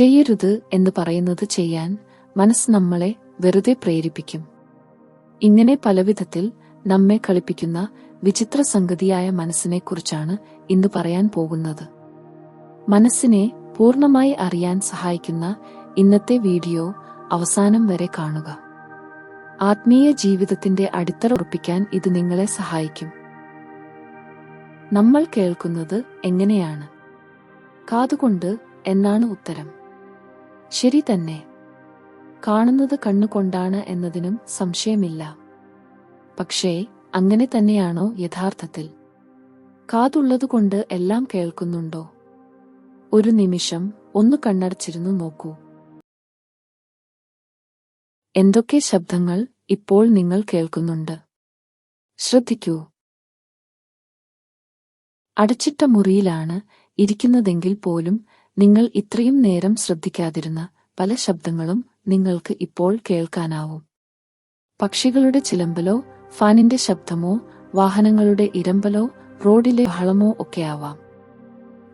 ചെയ്യരുത് എന്ന് പറയുന്നത് ചെയ്യാൻ മനസ്സ് നമ്മളെ വെറുതെ പ്രേരിപ്പിക്കും. ഇങ്ങനെ പലവിധത്തിൽ നമ്മെ കളിപ്പിക്കുന്ന വിചിത്ര സംഗതിയായ മനസ്സിനെക്കുറിച്ചാണ് ഇന്ന് പറയാൻ പോകുന്നത്. മനസ്സിനെ പൂർണമായി അറിയാൻ സഹായിക്കുന്ന ഇന്നത്തെ വീഡിയോ അവസാനം വരെ കാണുക. ആത്മീയ ജീവിതത്തിന്റെ അടിത്തറ ഉറപ്പിക്കാൻ ഇത് നിങ്ങളെ സഹായിക്കും. നമ്മൾ കേൾക്കുന്നത് എങ്ങനെയാണ്? കാതുകൊണ്ട് എന്നാണ് ഉത്തരം. ശരി തന്നെ. കാണുന്നത് കണ്ണുകൊണ്ടാണ് എന്നതിനും സംശയമില്ല. പക്ഷേ അങ്ങനെ തന്നെയാണോ യഥാർത്ഥത്തിൽ? കാതുള്ളതുകൊണ്ട് എല്ലാം കേൾക്കുന്നുണ്ടോ? ഒരു നിമിഷം ഒന്ന് കണ്ണടച്ചിരുന്നു നോക്കൂ. എന്തൊക്കെ ശബ്ദങ്ങൾ ഇപ്പോൾ നിങ്ങൾ കേൾക്കുന്നുണ്ട്? ശ്രദ്ധിക്കൂ. അടച്ചിട്ട മുറിയിലാണ് ഇരിക്കുന്നതെങ്കിൽ പോലും നിങ്ങൾ ഇത്രയും നേരം ശ്രദ്ധിക്കാതിരുന്ന പല ശബ്ദങ്ങളും നിങ്ങൾക്ക് ഇപ്പോൾ കേൾക്കാനാവും. പക്ഷികളുടെ ചിലമ്പലോ ഫാനിന്റെ ശബ്ദമോ വാഹനങ്ങളുടെ ഇരമ്പലോ റോഡിലെ ബഹളമോ ഒക്കെയാവാം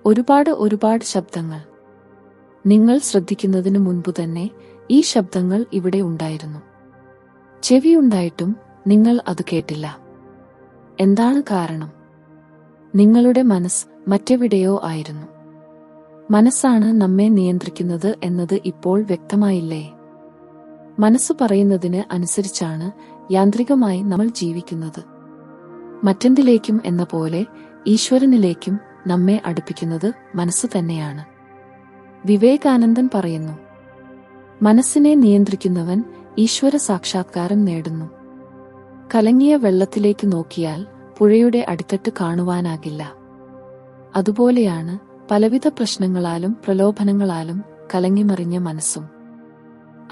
ഒരുപാട് ഒരുപാട് ശബ്ദങ്ങൾ. നിങ്ങൾ ശ്രദ്ധിക്കുന്നതിനു മുൻപ് തന്നെ ഈ ശബ്ദങ്ങൾ ഇവിടെ ഉണ്ടായിരുന്നു. ചെവിയുണ്ടായിട്ടും നിങ്ങൾ അത് കേട്ടില്ല. എന്താണ് കാരണം? നിങ്ങളുടെ മനസ്സ് മറ്റെവിടെയോ ആയിരുന്നു. മനസ്സാണ് നമ്മെ നിയന്ത്രിക്കുന്നത് എന്നത് ഇപ്പോൾ വ്യക്തമായില്ലേ? മനസ്സ് പറയുന്നതിന് അനുസരിച്ചാണ് യാന്ത്രികമായി നമ്മൾ ജീവിക്കുന്നത്. മറ്റെന്തിലേക്കും എന്ന പോലെ ഈശ്വരനിലേക്കും നമ്മെ അടുപ്പിക്കുന്നത് മനസ്സ് തന്നെയാണ്. വിവേകാനന്ദൻ പറയുന്നു മനസ്സിനെ നിയന്ത്രിക്കുന്നവൻ ഈശ്വര സാക്ഷാത്കാരം നേടുന്നു. കലങ്ങിയ വെള്ളത്തിലേക്ക് നോക്കിയാൽ പുഴയുടെ അടിത്തട്ട് കാണുവാനാകില്ല. അതുപോലെയാണ് പലവിധ പ്രശ്നങ്ങളാലും പ്രലോഭനങ്ങളാലും കലങ്ങിമറിഞ്ഞ മനസ്സും.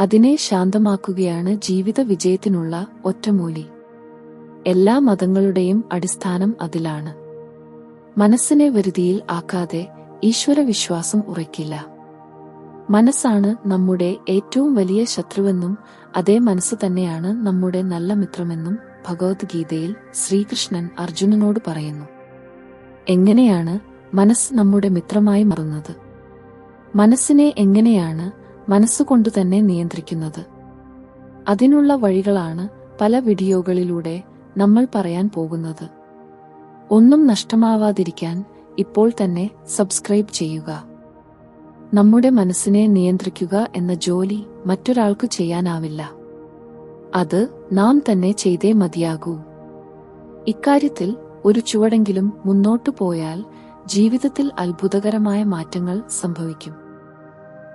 അതിനെ ശാന്തമാക്കുകയാണ് ജീവിത വിജയത്തിനുള്ള ഒറ്റമൂലി. എല്ലാ മതങ്ങളുടെയും അടിസ്ഥാനം അതിലാണ്. മനസ്സിനെ വരുതിയിൽ ആക്കാതെ ഈശ്വരവിശ്വാസം ഉറയ്ക്കില്ല. മനസ്സാണ് നമ്മുടെ ഏറ്റവും വലിയ ശത്രുവെന്നും അതേ മനസ്സ് തന്നെയാണ് നമ്മുടെ നല്ല മിത്രമെന്നും ഭഗവത്ഗീതയിൽ ശ്രീകൃഷ്ണൻ അർജുനനോട് പറയുന്നു. എങ്ങനെയാണ് മനസ്സ് നമ്മുടെ മിത്രമായി മറന്നത്. മനസ്സിനെ എങ്ങനെയാണ് മനസ്സുകൊണ്ടു തന്നെ നിയന്ത്രിക്കുന്നത്? അതിനുള്ള വഴികളാണ് പല വീഡിയോകളിലൂടെ നമ്മൾ പറയാൻ പോകുന്നത്. ഒന്നും നഷ്ടമാവാതിരിക്കാൻ ഇപ്പോൾ തന്നെ സബ്സ്ക്രൈബ് ചെയ്യുക. നമ്മുടെ മനസ്സിനെ നിയന്ത്രിക്കുക എന്ന ജോലി മറ്റൊരാൾക്ക് ചെയ്യാനാവില്ല. അത് നാം തന്നെ ചെയ്തേ മതിയാകൂ. ഇക്കാര്യത്തിൽ ഒരു ചുവടെങ്കിലും മുന്നോട്ടു പോയാൽ ജീവിതത്തിൽ അത്ഭുതകരമായ മാറ്റങ്ങൾ സംഭവിക്കും.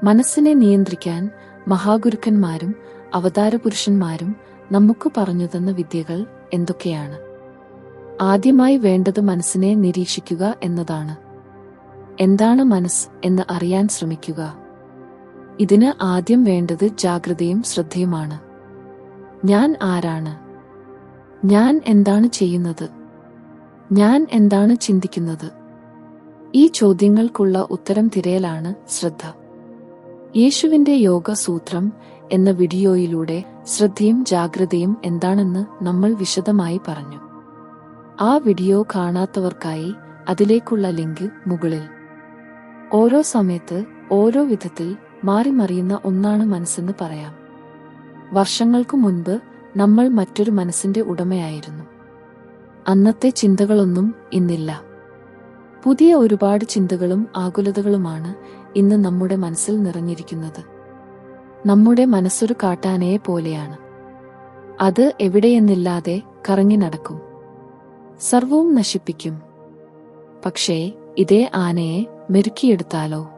മനസ്സിനെ നിയന്ത്രിക്കാൻ മഹാഗുരുക്കന്മാരും അവതാരപുരുഷന്മാരും നമുക്ക് പറഞ്ഞു തന്ന വിദ്യകൾ എന്തൊക്കെയാണ്? ആദ്യമായി വേണ്ടത് മനസ്സിനെ നിരീക്ഷിക്കുക എന്നതാണ്. എന്താണ് മനസ്സ് എന്ന് അറിയാൻ ശ്രമിക്കുക. ഇതിന് ആദ്യം വേണ്ടത് ജാഗ്രതയും ശ്രദ്ധയുമാണ്. ഞാൻ ആരാണ്? ഞാൻ എന്താണ് ചെയ്യുന്നത്? ഞാൻ എന്താണ് ചിന്തിക്കുന്നത്? ഈ ചോദ്യങ്ങൾക്കുള്ള ഉത്തരം തിരയലാണ് ശ്രദ്ധ. യേശുവിന്റെ യോഗ സൂത്രം എന്ന വീഡിയോയിലൂടെ ശ്രദ്ധയും ജാഗ്രതയും എന്താണെന്ന് നമ്മൾ വിശദമായി പറഞ്ഞു. ആ വീഡിയോ കാണാത്തവർക്കായി അതിലേക്കുള്ള ലിങ്ക് മുകളിൽ. ഓരോ സമയത്ത് ഓരോ വിധത്തിൽ മാറി മറിയുന്ന ഒന്നാണ് മനസ്സെന്ന് പറയാം. വർഷങ്ങൾക്കു മുൻപ് നമ്മൾ മറ്റൊരു മനസ്സിന്റെ ഉടമയായിരുന്നു. അന്നത്തെ ചിന്തകളൊന്നും ഇന്നില്ല. പുതിയ ഒരുപാട് ചിന്തകളും ആകുലതകളുമാണ് ഇന്ന് നമ്മുടെ മനസ്സിൽ നിറഞ്ഞിരിക്കുന്നത്. നമ്മുടെ മനസ്സൊരു കാട്ടാനയെ പോലെയാണ്. അത് എവിടെയെന്നില്ലാതെ കറങ്ങി നടക്കും. സർവവും നശിപ്പിക്കും. പക്ഷേ ഇതേ ആനയെ മെരുക്കിയെടുത്താലോ?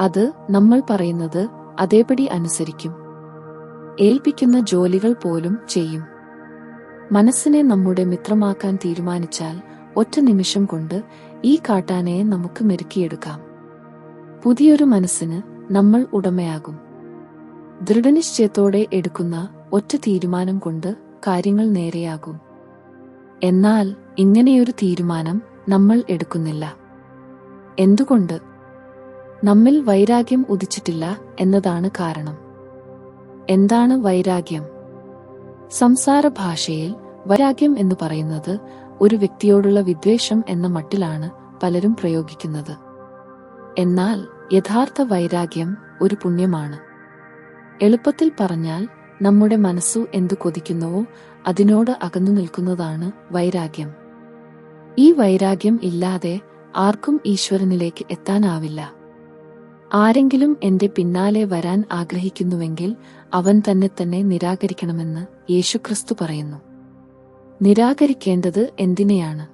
അത് നമ്മൾ പറയുന്നത് അതേപടി അനുസരിക്കും. ഏൽപ്പിക്കുന്ന ജോലികൾ പോലും ചെയ്യും. മനസ്സിനെ നമ്മുടെ മിത്രമാക്കാൻ തീരുമാനിച്ചാൽ ഒറ്റ നിമിഷം കൊണ്ട് ഈ കാട്ടാനയെ നമുക്ക് മെരുക്കിയെടുക്കാം. പുതിയൊരു മനസ്സിന് നമ്മൾ ഉടമയാകും. ദൃഢനിശ്ചയത്തോടെ എടുക്കുന്ന ഒറ്റ തീരുമാനം കൊണ്ട് കാര്യങ്ങൾ നേരെയാകും. എന്നാൽ ഇങ്ങനെയൊരു തീരുമാനം നമ്മൾ എടുക്കുന്നില്ല. എന്തുകൊണ്ട്? നമ്മിൽ വൈരാഗ്യം ഉദിച്ചിട്ടില്ല എന്നതാണ് കാരണം. എന്താണ് വൈരാഗ്യം? സംസാര ഭാഷയിൽ വൈരാഗ്യം എന്ന് പറയുന്നത് ഒരു വ്യക്തിയോടുള്ള വിദ്വേഷം എന്ന മട്ടിലാണ് പലരും പ്രയോഗിക്കുന്നത്. എന്നാൽ യഥാർത്ഥ വൈരാഗ്യം ഒരു പുണ്യമാണ്. എളുപ്പത്തിൽ പറഞ്ഞാൽ നമ്മുടെ മനസ്സു എന്തു കൊതിക്കുന്നുവോ അതിനോട് അകന്നു നിൽക്കുന്നതാണ് വൈരാഗ്യം. ഈ വൈരാഗ്യം ഇല്ലാതെ ആർക്കും ഈശ്വരനിലേക്ക് എത്താനാവില്ല. ആരെങ്കിലും എന്റെ പിന്നാലെ വരാൻ ആഗ്രഹിക്കുന്നുവെങ്കിൽ അവൻ തന്നെ തന്നെ നിരാകരിക്കണമെന്ന് യേശുക്രിസ്തു പറയുന്നു. നിരാകരിക്കേണ്ടത് എന്തിനെയാണ്?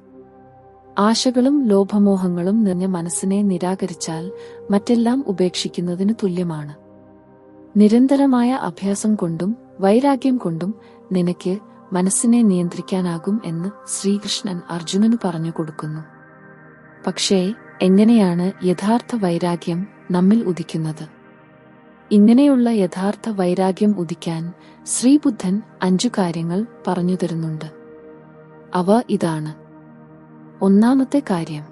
ആശകളും ലോഭമോഹങ്ങളും നിറഞ്ഞ മനസ്സിനെ നിരാകരിച്ചാൽ മറ്റെല്ലാം ഉപേക്ഷിക്കുന്നതിന് തുല്യമാണ്. നിരന്തരമായ അഭ്യാസം കൊണ്ടും വൈരാഗ്യം കൊണ്ടും നിനക്ക് മനസ്സിനെ നിയന്ത്രിക്കാനാകും എന്ന് ശ്രീകൃഷ്ണൻ അർജുനന് പറഞ്ഞു കൊടുക്കുന്നു. പക്ഷേ എങ്ങനെയാണ് യഥാർത്ഥ വൈരാഗ്യം നമ്മിൽ ഉദിക്കുന്നത്? ഇങ്ങനെയുള്ള യഥാർത്ഥ വൈരാഗ്യം ഉദിക്കാൻ ശ്രീബുദ്ധൻ അഞ്ചു കാര്യങ്ങൾ പറഞ്ഞു തരുന്നുണ്ട്. അവ ഇതാണ്. ഒന്നാമത്തെ കാര്യം.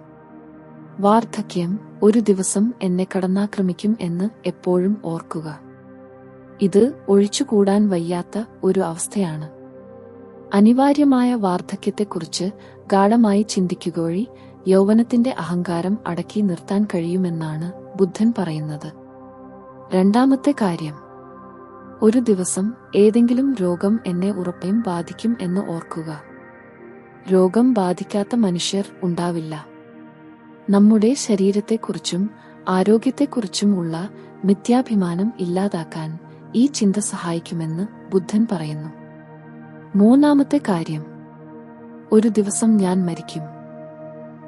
വാർദ്ധക്യം ഒരു ദിവസം എന്നെ കടന്നാക്രമിക്കും എന്ന് എപ്പോഴും ഓർക്കുക. ഇത് ഒഴിച്ചുകൂടാൻ വയ്യാത്ത ഒരു അവസ്ഥയാണ്. അനിവാര്യമായ വാർദ്ധക്യത്തെക്കുറിച്ച് ഗാഢമായി ചിന്തിക്കുക വഴി യൗവനത്തിന്റെ അഹങ്കാരം അടക്കി നിർത്താൻ കഴിയുമെന്നാണ് ബുദ്ധൻ പറയുന്നത്. രണ്ടാമത്തെ കാര്യം. ഒരു ദിവസം ഏതെങ്കിലും രോഗം എന്നെ ഉറപ്പയും ബാധിക്കും എന്ന് ഓർക്കുക. രോഗം ബാധിക്കാത്ത മനുഷ്യർ ഉണ്ടാവില്ല. നമ്മുടെ ശരീരത്തെക്കുറിച്ചും ആരോഗ്യത്തെക്കുറിച്ചും ഉള്ള മിഥ്യാഭിമാനം ഇല്ലാതാക്കാൻ ഈ ചിന്ത സഹായിക്കുമെന്ന് ബുദ്ധൻ പറയുന്നു. മൂന്നാമത്തെ കാര്യം. ഒരു ദിവസം ഞാൻ മരിക്കും.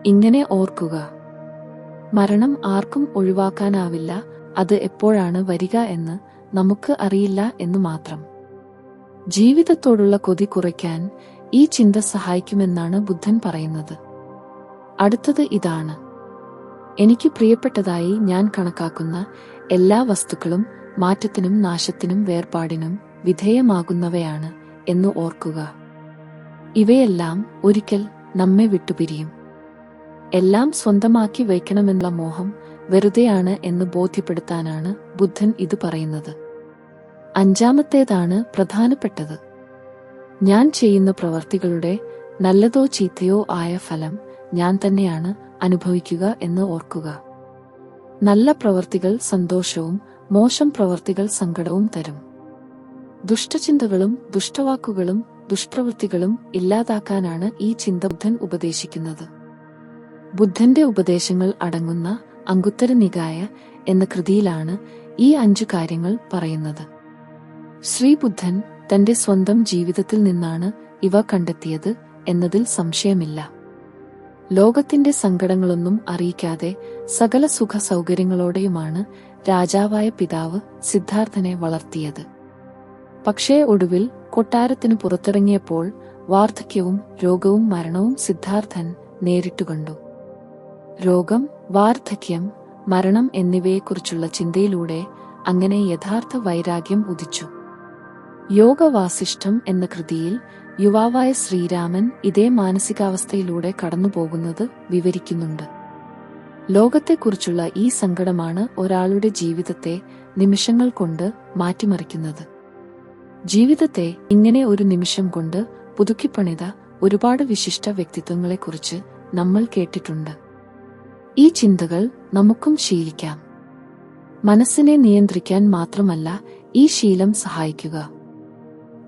ഇങ്ങനെ ഓർക്കുക. മരണം ആർക്കും ഒഴിവാക്കാനാവില്ല അത് എപ്പോഴാണ് വരിക എന്ന് നമുക്ക് അറിയില്ല എന്ന് മാത്രം. ജീവിതത്തോടുള്ള കൊതി കുറയ്ക്കാൻ ഈ ചിന്ത സഹായിക്കുമെന്നാണ് ബുദ്ധൻ പറയുന്നത്. അടുത്തത് ഇതാണ്. എനിക്ക് പ്രിയപ്പെട്ടതായി ഞാൻ കണക്കാക്കുന്ന എല്ലാ വസ്തുക്കളും മാറ്റത്തിനും നാശത്തിനും വേർപാടിനും വിധേയമാകുന്നവയാണ് എന്ന് ഓർക്കുക. ഇവയെല്ലാം ഒരിക്കൽ നമ്മെ വിട്ടുപിരിയും. എല്ലാം സ്വന്തമാക്കി വയ്ക്കണമെന്നുള്ള മോഹം വെറുതെയാണ് എന്ന് ബോധ്യപ്പെടുത്താനാണ് ബുദ്ധൻ ഇത് പറയുന്നത്. അഞ്ചാമത്തേതാണ് പ്രധാനപ്പെട്ടത്. ഞാൻ ചെയ്യുന്ന പ്രവർത്തികളുടെ നല്ലതോ ചീത്തയോ ആയ ഫലം ഞാൻ തന്നെയാണ് അനുഭവിക്കുക എന്ന് ഓർക്കുക. നല്ല പ്രവർത്തികൾ സന്തോഷവും മോശം പ്രവർത്തികൾ സങ്കടവും തരും. ദുഷ്ടചിന്തകളും ദുഷ്ടവാക്കുകളും ദുഷ്പ്രവൃത്തികളും ഇല്ലാതാക്കാനാണ് ഈ ചിന്ത ബുദ്ധൻ ഉപദേശിക്കുന്നത്. ബുദ്ധന്റെ ഉപദേശങ്ങൾ അടങ്ങുന്ന അങ്കുത്തര നികായ എന്ന കൃതിയിലാണ് ഈ അഞ്ചു കാര്യങ്ങൾ പറയുന്നത്. ശ്രീബുദ്ധൻ തന്റെ സ്വന്തം ജീവിതത്തിൽ നിന്നാണ് ഇവ കണ്ടെത്തിയത് എന്നതിൽ സംശയമില്ല. ലോകത്തിന്റെ സങ്കടങ്ങളൊന്നും അറിയിക്കാതെ സകല സുഖ സൗകര്യങ്ങളോടെയുമാണ് രാജാവായ പിതാവ് സിദ്ധാർത്ഥനെ വളർത്തിയത്. പക്ഷേ ഒടുവിൽ കൊട്ടാരത്തിന് പുറത്തിറങ്ങിയപ്പോൾ വാർദ്ധക്യവും രോഗവും മരണവും സിദ്ധാർത്ഥൻ നേരിട്ടുകണ്ടു രോഗം വാർദ്ധക്യം മരണം എന്നിവയെക്കുറിച്ചുള്ള ചിന്തയിലൂടെ അങ്ങനെ യഥാർത്ഥ വൈരാഗ്യം ഉദിച്ചു. യോഗവാസിഷ്ഠം എന്ന കൃതിയിൽ യുവാവായ ശ്രീരാമൻ ഇതേ മാനസികാവസ്ഥയിലൂടെ കടന്നുപോകുന്നത് വിവരിക്കുന്നുണ്ട്. ലോകത്തെക്കുറിച്ചുള്ള ഈ സങ്കടമാണ് ഒരാളുടെ ജീവിതത്തെ നിമിഷങ്ങൾ കൊണ്ട് മാറ്റിമറിക്കുന്നത്. ജീവിതത്തെ ഇങ്ങനെ ഒരു നിമിഷം കൊണ്ട് പുതുക്കിപ്പണിത ഒരുപാട് വിശിഷ്ട വ്യക്തിത്വങ്ങളെക്കുറിച്ച് നമ്മൾ കേട്ടിട്ടുണ്ട്. ഈ ചിന്തകൾ നമുക്കും ശീലിക്കാം. മനസ്സിനെ നിയന്ത്രിക്കാൻ മാത്രമല്ല ഈ ശീലം സഹായിക്കുക.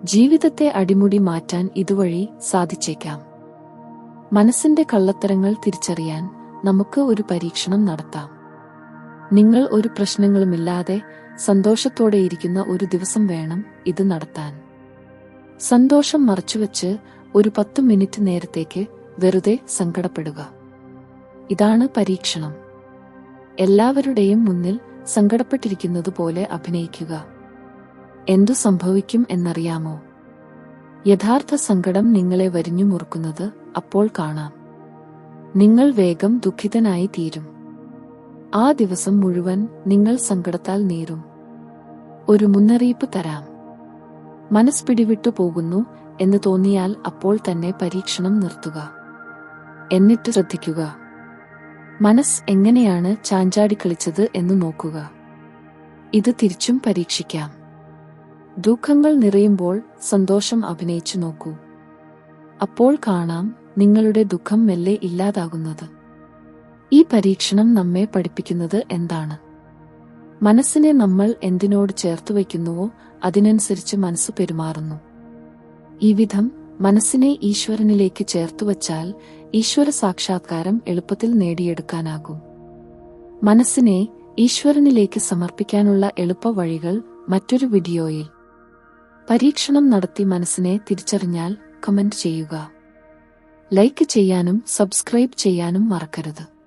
ജീവിതത്തെ അടിമുടി മാറ്റാൻ ഇതുവഴി സാധിച്ചേക്കാം. മനസ്സിന്റെ കള്ളത്തരങ്ങൾ തിരിച്ചറിയാൻ നമുക്ക് ഒരു പരീക്ഷണം നടത്താം. നിങ്ങൾ ഒരു പ്രശ്നങ്ങളുമില്ലാതെ സന്തോഷത്തോടെ ഇരിക്കുന്ന ഒരു ദിവസം വേണം ഇത് നടത്താൻ. സന്തോഷം മറച്ചുവെച്ച് ഒരു പത്ത് മിനിറ്റ് നേരത്തേക്ക് വെറുതെ സങ്കടപ്പെടുക. ഇതാണ് പരീക്ഷണം. എല്ലാവരുടെയും മുന്നിൽ സങ്കടപ്പെട്ടിരിക്കുന്നത് പോലെ അഭിനയിക്കുക. എന്തു സംഭവിക്കും എന്നറിയാമോ? യഥാർത്ഥ സങ്കടം നിങ്ങളെ വരിഞ്ഞു മുറുക്കുന്നത് അപ്പോൾ കാണാം. നിങ്ങൾ വേഗം ദുഃഖിതനായി തീരും. ആ ദിവസം മുഴുവൻ നിങ്ങൾ സങ്കടത്താൽ നീറും ഒരു മുന്നറിയിപ്പ് തരാം. മനസ് പിടിവിട്ടു പോകുന്നു എന്ന് തോന്നിയാൽ അപ്പോൾ തന്നെ പരീക്ഷണം നിർത്തുക. എന്നിട്ട് ശ്രദ്ധിക്കുക. മനസ് എങ്ങനെയാണ് ചാഞ്ചാടി കളിച്ചത് എന്ന് നോക്കുക. ഇത് തിരിച്ചും പരീക്ഷിക്കാം. ദുഃഖങ്ങൾ നിറയുമ്പോൾ സന്തോഷം അഭിനയിച്ചു നോക്കൂ. അപ്പോൾ കാണാം നിങ്ങളുടെ ദുഃഖം മെല്ലെ ഇല്ലാതാകുന്നത്. ഈ പരീക്ഷണം നമ്മെ പഠിപ്പിക്കുന്നത് എന്താണ്? മനസ്സിനെ നമ്മൾ എന്തിനോട് ചേർത്തു വയ്ക്കുന്നുവോ അതിനനുസരിച്ച് മനസ്സ് പെരുമാറുന്നു. ഈ വിധം മനസ്സിനെ ഈശ്വരനിലേക്ക് ചേർത്തുവച്ചാൽ ഈശ്വര സാക്ഷാത്കാരം എളുപ്പത്തിൽ നേടിയെടുക്കാനാകും. മനസ്സിനെ ഈശ്വരനിലേക്ക് സമർപ്പിക്കാനുള്ള എളുപ്പ വഴികൾ മറ്റൊരു വീഡിയോയിൽ. പരീക്ഷണം നടത്തി മനസ്സിനെ തിരിച്ചറിഞ്ഞാൽ കമന്റ് ചെയ്യുക. ലൈക്ക് ചെയ്യാനും സബ്സ്ക്രൈബ് ചെയ്യാനും മറക്കരുത്.